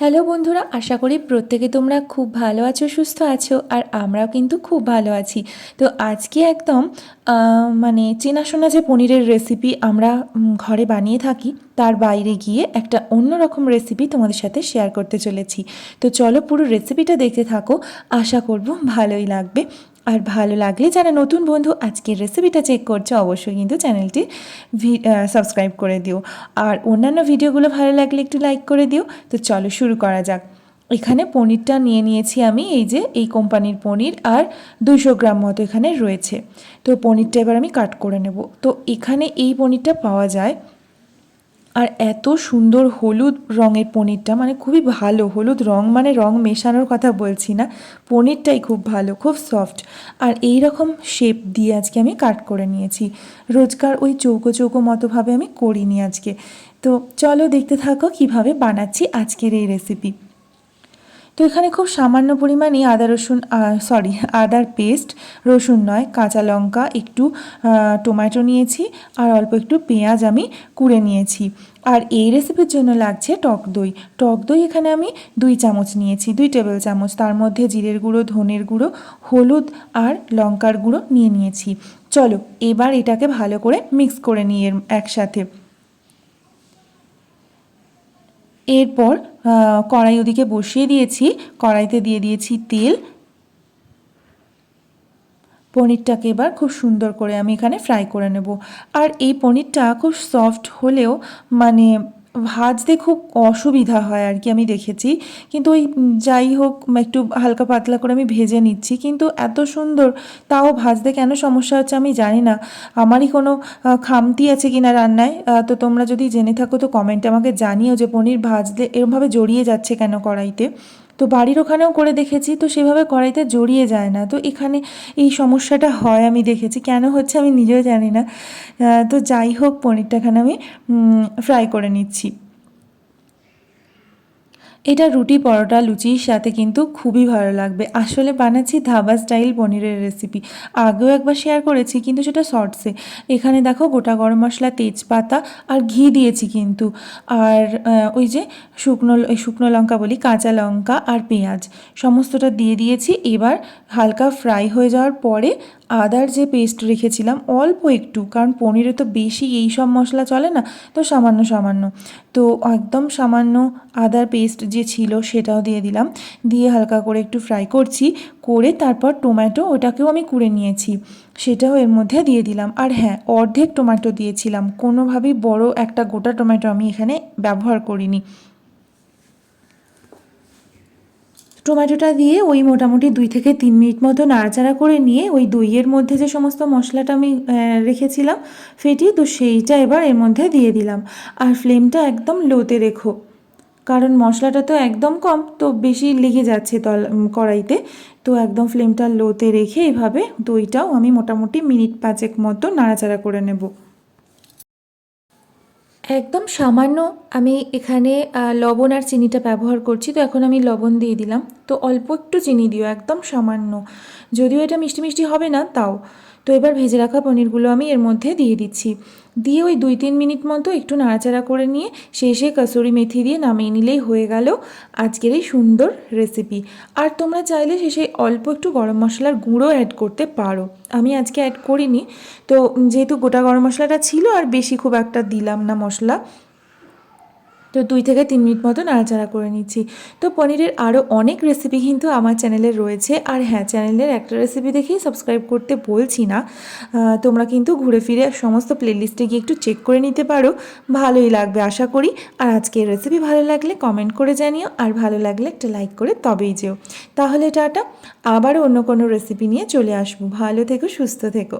Hello বন্ধুরা, আশা করি প্রত্যেকে তোমরা খুব ভালো আছো, সুস্থ আছো, আর আমরাও কিন্তু খুব ভালো আছি। তো আজকে একদম মানে চেনাশোনা যে পনিরের রেসিপি আমরা ঘরে বানিয়ে থাকি, তার বাইরে গিয়ে একটা অন্যরকম রেসিপি তোমাদের সাথে শেয়ার করতে চলেছি। তো চলো পুরো রেসিপিটা দেখতে থাকো, আশা করব ভালোই লাগবে। আর ভালো লাগলে যারা নতুন বন্ধু, আজকের রেসিপিটা চেক করছে, অবশ্যই কিন্তু চ্যানেলটি সাবস্ক্রাইব করে দিও। আর অন্যান্য ভিডিওগুলো ভালো লাগলে একটু লাইক করে দিও। তো চলো শুরু করা যাক। এখানে পনিরটা নিয়ে নিয়েছি আমি, এই যে এই কোম্পানির পনির আর দুশো গ্রাম মতো এখানে রয়েছে। তো পনিরটা এবার আমি কাট করে নেব। তো এখানে এই পনিরটা পাওয়া যায় আর এত সুন্দর হলুদ রঙের পনিরটা মানে খুবই ভালো। হলুদ রং মানে রং মেশানোর কথা বলছি না, পনিরটাই খুব ভালো, খুব সফট আর এই রকম শেপ দিয়ে আজকে আমি কাট করে নিয়েছি। রোজকার ওই চৌকো চৌকো মতোভাবে আমি করিনি আজকে। তো চলো দেখতে থাকো কীভাবে বানাচ্ছি আজকের এই রেসিপি তো এখানে খুব সামান্য পরিমাণে আদা রসুন সরি আদার পেস্ট রসুন নয়, কাঁচা লঙ্কা, একটু টমেটো নিয়েছি, আর অল্প একটু পেঁয়াজ আমি কুড়ে নিয়েছি। আর এই রেসিপির জন্য লাগছে টক দই। টক দই এখানে আমি দুই চামচ নিয়েছি, দুই টেবিল চামচ। তার মধ্যে জিরের গুঁড়ো, ধনের গুঁড়ো, হলুদ আর লঙ্কার গুঁড়ো নিয়ে নিয়েছি। চলো, এবার এটাকে ভালো করে মিক্স করে এর, একসাথে। এরপর কড়াই ওদিকে বসিয়ে দিয়েছি। কড়াইতে দিয়ে দিয়েছি তেল। পনিরটাকে এবার খুব সুন্দর করে আমি এখানে ফ্রাই করে নেব। আর এই পনিরটা খুব সফট হলেও মানে ভাজতে খুব অসুবিধা হয় আর কি, আমি দেখেছি। কিন্তু ওই যাই হোক, একটু হালকা পাতলা করে আমি ভেজে নিচ্ছি। কিন্তু এত সুন্দর, তাও ভাজতে কেন সমস্যা হচ্ছে আমি জানি না। আমারই কোনো খামতি আছে কি না রান্নায় তো তোমরা যদি জেনে থাকো তো কমেন্টে আমাকে জানিও যে পনির ভাজতে এরমভাবে জড়িয়ে যাচ্ছে কেন কড়াইতে। তো বাড়ির ওখানেও করে দেখেছি, তো সেভাবে কড়াইতে জড়িয়ে যায় না। তো এখানে এই সমস্যাটা হয় আমি দেখেছি। কেন হচ্ছে আমি নিজেও জানি না। তো যাই হোক পনিরটা এখানে আমি ফ্রাই করে নিচ্ছি। এটা রুটি পরোটা লুচির সাথে কিন্তু খুবই ভালো লাগবে। আসলে বানাচ্ছি ধাবা স্টাইল পনিরের রেসিপি আগেও একবার শেয়ার করেছি, কিন্তু সেটা শর্টসে এখানে দেখো গোটা গরম মশলা, তেজপাতা আর ঘি দিয়েছি কিন্তু। আর ওই যে শুকনো শুকনো লঙ্কা বলি, কাঁচা লঙ্কা আর পেঁয়াজ। সমস্তটা দিয়ে দিয়েছি। এবার হালকা ফ্রাই হয়ে যাওয়ার পরে আদার যে পেস্ট রেখেছিলাম অল্প একটু, কারণ পনিরে তো বেশি এই সব মশলা চলে না, তো সামান্য সামান্য। তো একদম সামান্য আদার পেস্ট যে ছিল সেটাও দিয়ে দিলাম। দিয়ে হালকা করে একটু ফ্রাই করছি, করে তারপর টমেটো ওটাকেও আমি কুড়ে নিয়েছি। সেটাও এর মধ্যে দিয়ে দিলাম। আর হ্যাঁ অর্ধেক টমেটো দিয়েছিলাম। কোনোভাবেই বড় একটা গোটা টমেটো আমি এখানে ব্যবহার করিনি। টমেটোটা দিয়ে ওই মোটামুটি দুই থেকে তিন মিনিট মতো নাড়াচাড়া করে নিয়ে ওই দইয়ের মধ্যে যে সমস্ত মশলাটা আমি রেখেছিলাম, ফেটিয়ে তো সেইটা এবার এর মধ্যে দিয়ে দিলাম। আর ফ্লেমটা একদম লোতে রেখো, কারণ মশলাটা তো একদম কম, তো বেশি লেগে যাচ্ছে তল কড়াইতে। তো একদম ফ্লেমটা লোতে রেখে এভাবে দইটাও আমি মোটামুটি মিনিট পাঁচেক মতো নাড়াচাড়া করে নেব। একদম সামান্য আমি এখানে লবণ আর চিনিটা ব্যবহার করছি, তো এখন আমি লবণ দিয়ে দিলাম। তো অল্প একটু চিনি দিও, একদম সামান্য। যদিও এটা মিষ্টি মিষ্টি হবে না, তাও। তো এবার ভেজে রাখা পনিরগুলো আমি এর মধ্যে দিয়ে দিচ্ছি। দিয়ে ওই দুই তিন মিনিট মতো একটু নাড়াচাড়া করে নিয়ে শেষে কসুরি মেথি দিয়ে নামিয়ে নিলেই হয়ে গেল আজকের এই সুন্দর রেসিপি আর তোমরা চাইলে শেষে অল্প একটু গরম মশলার গুঁড়ো অ্যাড করতে পারো। আমি আজকে অ্যাড করিনি। তো যেহেতু গোটা গরম মশলাটা ছিল আর বেশি খুব একটা দিলাম না মশলা তো দুই থেকে তিন মিনিট মতো নাড়াচাড়া করে নিচ্ছি। তো পনিরের আরও অনেক রেসিপি কিন্তু আমার চ্যানেলে রয়েছে। আর হ্যাঁ চ্যানেলের একটা রেসিপি দেখেই সাবস্ক্রাইব করতে বলছি না। তোমরা কিন্তু ঘুরে ফিরে সমস্ত প্লেলিস্টে গিয়ে একটু চেক করে নিতে পারো। ভালোই লাগবে আশা করি। আর আজকের রেসিপি ভালো লাগলে কমেন্ট করে জানিও। আর ভালো লাগলে একটা লাইক করে তবেই যেও। তাহলে টাটা। আবারও অন্য কোনো রেসিপি নিয়ে চলে আসব। ভালো থেকো, সুস্থ থেকো।